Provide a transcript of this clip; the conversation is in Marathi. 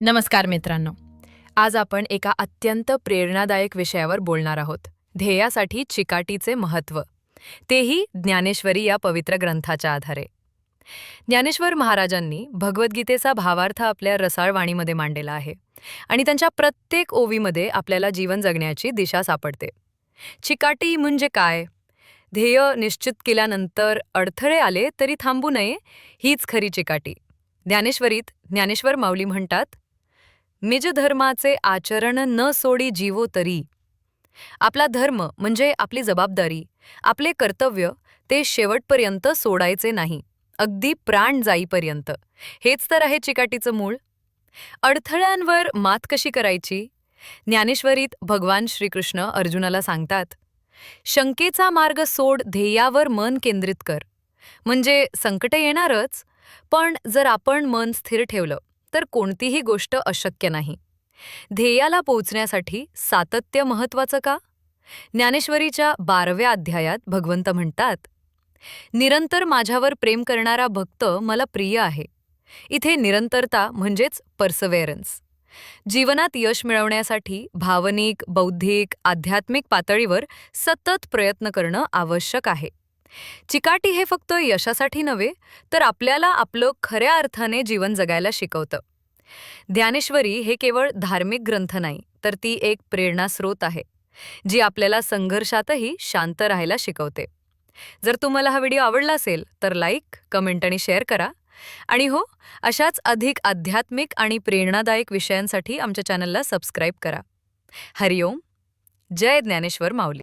नमस्कार मित्रांनो. आज आपण एका अत्यंत प्रेरणादायक विषयावर बोलणार आहोत. ध्येयासाठी चिकाटीचे महत्त्व. तेही ज्ञानेश्वरी या पवित्र ग्रंथाच्या आधारे. ज्ञानेश्वर महाराजांनी भगवद्गीतेचा भावार्थ आपल्या रसाळवाणीमध्ये मांडलेला आहे आणि त्यांच्या प्रत्येक ओवीमध्ये आपल्याला जीवन जगण्याची दिशा सापडते. चिकाटी म्हणजे काय? ध्येय निश्चित केल्यानंतर अडथळे आले तरी थांबू नये हीच खरी चिकाटी. ज्ञानेश्वरीत ज्ञानेश्वर माऊली म्हणतात निज धर्माचे आचरण न सोडी जीवो तरी. आपला धर्म म्हणजे आपली जबाबदारी आपले कर्तव्य ते शेवटपर्यंत सोडायचे नाही अगदी प्राण जाईपर्यंत. हेच तर आहे चिकाटीचं मूळ. अडथळ्यांवर मात कशी करायची? ज्ञानेश्वरीत भगवान श्रीकृष्ण अर्जुनाला सांगतात शंकेचा मार्ग सोड ध्येयावर मन केंद्रित कर. म्हणजे संकटे येणारच पण जर आपण मन स्थिर ठेवलं तर कोणतीही गोष्ट अशक्य नाही. ध्येयाला पोहोचण्यासाठी सातत्य महत्वाचं का? ज्ञानेश्वरीच्या बाराव्या अध्यायात भगवंत म्हणतात निरंतर माझ्यावर प्रेम करणारा भक्त मला प्रिय आहे. इथे निरंतरता म्हणजेच पर्सवेअरन्स जीवनात यश मिळवण्यासाठी भावनिक बौद्धिक आध्यात्मिक पातळीवर सतत प्रयत्न करणं आवश्यक आहे. चिकाटी हे फक्त यशासाठी नव्हे तर आपल्याला आपलं खऱ्या अर्थाने जीवन जगायला शिकवतं. ज्ञानेश्वरी हे केवळ धार्मिक ग्रंथ नाही तर ती एक प्रेरणास्रोत आहे जी आपल्याला संघर्षातही शांत राहायला शिकवते. जर तुम्हाला हा व्हिडिओ आवडला असेल तर लाईक कमेंट आणि शेअर करा. आणि हो अशाच अधिक आध्यात्मिक आणि प्रेरणादायक विषयांसाठी आमच्या चॅनलला सबस्क्राईब करा. हरिओम जय ज्ञानेश्वर माऊली.